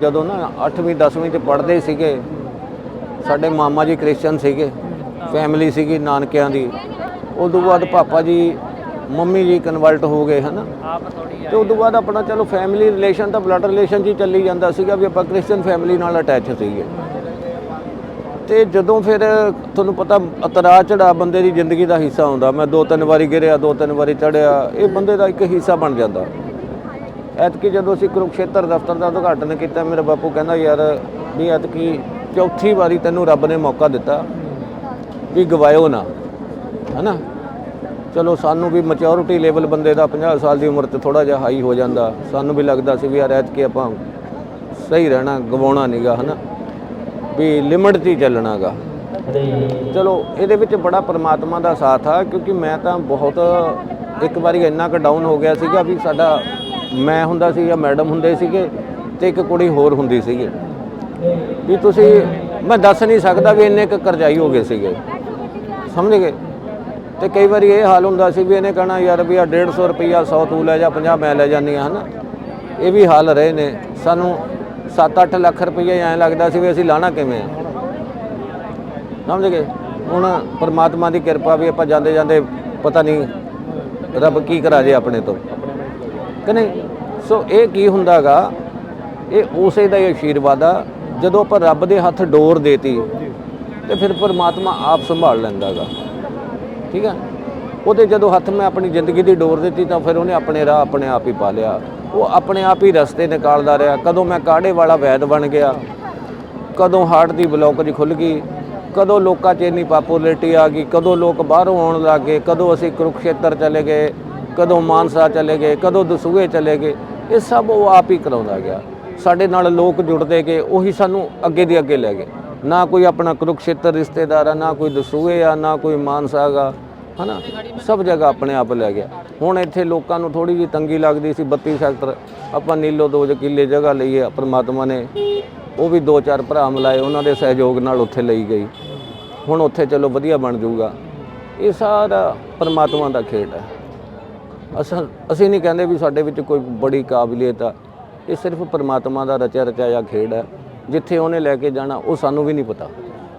ਜਦੋਂ ਨਾ 8ਵੀਂ 10ਵੀਂ ਚ ਪੜ੍ਹਦੇ ਸੀਗੇ ਸਾਡੇ ਮਾਮਾ ਜੀ ਕ੍ਰਿਸਚਨ ਸੀਗੇ ਫੈਮਿਲੀ ਸੀਗੀ ਨਾਨਕਿਆਂ ਦੀ ਉਦੋਂ ਬਾਅਦ ਪਾਪਾ ਜੀ ਮੰਮੀ ਜੀ ਕਨਵਰਟ ਹੋ ਗਏ ਹਨਾ? ਤੇ ਉਦੋਂ ਬਾਅਦ ਆਪਣਾ ਚਲੋ ਫੈਮਿਲੀ ਰਿਲੇਸ਼ਨ ਤਾਂ ਬਲੱਡ ਰਿਲੇਸ਼ਨ ਹੀ ਚੱਲੀ ਜਾਂਦਾ ਸੀਗਾ ਵੀ ਆਪਾਂ ਕ੍ਰਿਸਚਨ ਫੈਮਿਲੀ ਨਾਲ ਅਟੈਚ ਸੀਗੇ। ਤੇ ਜਦੋਂ ਫਿਰ ਤੁਹਾਨੂੰ ਪਤਾ ਉਤਰਾ ਚੜਾ ਬੰਦੇ ਦੀ ਜ਼ਿੰਦਗੀ ਦਾ ਹਿੱਸਾ ਹੁੰਦਾ ਮੈਂ ਦੋ ਤਿੰਨ ਵਾਰੀ ਗਿਰਿਆ ਦੋ ਤਿੰਨ ਵਾਰੀ ਚੜਿਆ ਇਹ ਬੰਦੇ ਦਾ ਇੱਕ ਹਿੱਸਾ ਬਣ ਜਾਂਦਾ। ਐਤਕੀ ਜਦੋਂ ਅਸੀਂ ਕੁਰੂਕਸ਼ੇਤਰ ਦਫ਼ਤਰ ਦਾ ਉਦਘਾਟਨ ਕੀਤਾ ਮੇਰਾ ਬਾਪੂ ਕਹਿੰਦਾ ਯਾਰ ਵੀ ਐਤਕੀ ਚੌਥੀ ਵਾਰੀ ਤੈਨੂੰ ਰੱਬ ਨੇ ਮੌਕਾ ਦਿੱਤਾ ਵੀ ਗਵਾਇਓ ਨਾ। ਹਨਾ? ਚਲੋ ਸਾਨੂੰ ਵੀ ਮੈਚੁਰਿਟੀ ਲੈਵਲ ਬੰਦੇ ਦਾ 50 ਸਾਲ ਦੀ ਉਮਰ ਤੇ ਥੋੜਾ ਜਿਹਾ ਹਾਈ ਹੋ ਜਾਂਦਾ। ਸਾਨੂੰ ਵੀ ਲੱਗਦਾ ਸੀ ਵੀ ਯਾਰ ਐਤਕੀ ਆਪਾਂ ਸਹੀ ਰਹਿਣਾ ਗਵਾਉਣਾ ਨਹੀਂਗਾ ਹਨਾ? ਵੀ ਲਿਮਿਟ ਹੀ ਚੱਲਣਾਗਾ ਚਲੋ ਇਹਦੇ ਵਿੱਚ ਬੜਾ ਪ੍ਰਮਾਤਮਾ ਦਾ ਸਾਥ ਆ ਕਿਉਂਕਿ ਮੈਂ ਤਾਂ ਬਹੁਤ ਇੱਕ ਵਾਰੀ ਇੰਨਾ ਕੁ ਡਾਊਨ ਹੋ ਗਿਆ ਸੀਗਾ ਵੀ ਸਾਡਾ ਮੈਂ ਹੁੰਦਾ ਸੀ ਜਾਂ ਮੈਡਮ ਹੁੰਦੇ ਸੀਗੇ ਤੇ ਇੱਕ ਕੁੜੀ ਹੋਰ ਹੁੰਦੀ ਸੀਗੀ। ਵੀ ਤੁਸੀਂ, ਮੈਂ ਦੱਸ ਨਹੀਂ ਸਕਦਾ ਵੀ ਇੰਨੇ ਕੁ ਕਰਜ਼ਾਈ ਹੋ ਗਏ ਸੀਗੇ। ਸਮਝ ਗਏ? ਤੇ ਕਈ ਵਾਰੀ ਇਹ ਹਾਲ ਹੁੰਦਾ ਸੀ ਵੀ ਇਹਨੇ ਕਹਣਾ, ਯਾਰ ਵੀ ਆ 150 ਰੁਪਈਆ 100 ਤੂੰ ਲੈ ਜਾ 50 ਮੈਂ ਲੈ ਜਾਂਦੀ ਆ ਹਨਾ? ਇਹ ਵੀ ਹਾਲ ਰਹੇ ਨੇ। ਸਾਨੂੰ 7-8 ਲੱਖ ਰੁਪਈਆ ਐਂ ਲੱਗਦਾ ਸੀ ਵੀ ਅਸੀਂ ਲਾਣਾ ਕਿਵੇਂ ਆ। ਸਮਝ ਗਏ? ਹੁਣ ਪਰਮਾਤਮਾ ਦੀ ਕਿਰਪਾ ਵੀ ਆਪਾਂ ਜਾਂਦੇ ਜਾਂਦੇ ਪਤਾ ਨਹੀਂ ਰੱਬ ਕੀ ਕਰਾ ਜੇ ਆਪਣੇ ਤੋਂ। ਕਿ ਨਹੀਂ? ਸੋ ਇਹ ਕੀ ਹੁੰਦਾਗਾ? ਇਹ ਉਸੇ ਦਾ ਹੀ ਆਸ਼ੀਰਵਾਦ ਆ, ਜਦੋਂ ਆਪਾਂ ਰੱਬ ਦੇ ਹੱਥ ਡੋਰ ਦੇਤੀ, ਤੇ ਫਿਰ ਪਰਮਾਤਮਾ ਆਪ ਸੰਭਾਲ ਲੈਂਦਾਗਾ। ਠੀਕ ਆ? ਉਹਦੇ ਜਦੋਂ ਹੱਥ ਮੈਂ ਆਪਣੀ ਜ਼ਿੰਦਗੀ ਦੀ ਡੋਰ ਦਿੱਤੀ, ਤਾਂ ਫਿਰ ਉਹਨੇ ਆਪਣੇ ਰਾਹ ਆਪਣੇ ਆਪ ਹੀ ਪਾ ਲਿਆ। ਉਹ ਆਪਣੇ ਆਪ ਹੀ ਰਸਤੇ ਨਿਕਾਲਦਾ ਰਿਹਾ। ਕਦੋਂ ਮੈਂ ਕਾੜੇ ਵਾਲਾ ਵੈਦ ਬਣ ਗਿਆ, ਕਦੋਂ ਹਾਰਟ ਦੀ ਬਲੌਕੇਜ ਖੁੱਲ ਗਈ, ਕਦੋਂ ਲੋਕਾਂ 'ਚ ਇੰਨੀ ਪਾਪੂਲਰਿਟੀ ਆ ਗਈ, ਕਦੋਂ ਲੋਕ ਬਾਹਰੋਂ ਆਉਣ ਲੱਗ ਗਏ, ਕਦੋਂ ਅਸੀਂ ਕੁਰੂਕਸ਼ੇਤਰ ਚਲੇ ਗਏ ਕਦੋਂ ਮਾਨਸਾ ਚਲੇ ਗਏ, ਕਦੋਂ ਦਸੂਹੇ ਚਲੇ ਗਏ, ਇਹ ਸਭ ਉਹ ਆਪ ਹੀ ਕਰਾਉਂਦਾ ਗਿਆ। ਸਾਡੇ ਨਾਲ ਲੋਕ ਜੁੜਦੇ ਗਏ, ਉਹੀ ਸਾਨੂੰ ਅੱਗੇ ਦੀ ਅੱਗੇ ਲੈ ਗਏ। ਨਾ ਕੋਈ ਆਪਣਾ ਕੁਰੂਕਸ਼ੇਤਰ ਰਿਸ਼ਤੇਦਾਰ ਆ, ਨਾ ਕੋਈ ਦਸੂਹੇ ਆ, ਨਾ ਕੋਈ ਮਾਨਸਾ ਗਾ, ਹਨਾ? ਸਭ ਜਗ੍ਹਾ ਆਪਣੇ ਆਪ ਲੈ ਗਿਆ। ਹੁਣ ਇੱਥੇ ਲੋਕਾਂ ਨੂੰ ਥੋੜੀ ਜਿਹੀ ਤੰਗੀ ਲੱਗਦੀ ਸੀ 32 ਸੈਕਟਰ, ਆਪਾਂ ਨੀਲੋ ਦੋ ਕਿੱਲੇ ਜਗ੍ਹਾ ਲਈ ਹੈ ਪ੍ਰਮਾਤਮਾ ਨੇ, ਉਹ ਵੀ ਦੋ ਚਾਰ ਭਰਾ ਮਿਲਾਏ, ਉਹਨਾਂ ਦੇ ਸਹਿਯੋਗ ਨਾਲ ਉੱਥੇ ਲਈ ਗਈ। ਹੁਣ ਉੱਥੇ ਚਲੋ ਵਧੀਆ ਬਣ ਜਾਊਗਾ। ਇਹ ਸਾਰਾ ਪਰਮਾਤਮਾ ਦਾ ਖੇਡ ਹੈ। ਅਸਲ, ਅਸੀਂ ਨਹੀਂ ਕਹਿੰਦੇ ਵੀ ਸਾਡੇ ਵਿੱਚ ਕੋਈ ਬੜੀ ਕਾਬਲੀਅਤ ਆ। ਇਹ ਸਿਰਫ ਪਰਮਾਤਮਾ ਦਾ ਰਚਿਆ ਰਚਾਇਆ ਖੇਡ ਹੈ ਜਿੱਥੇ ਉਹਨੇ ਲੈ ਕੇ ਜਾਣਾ, ਉਹ ਸਾਨੂੰ ਵੀ ਨਹੀਂ ਪਤਾ।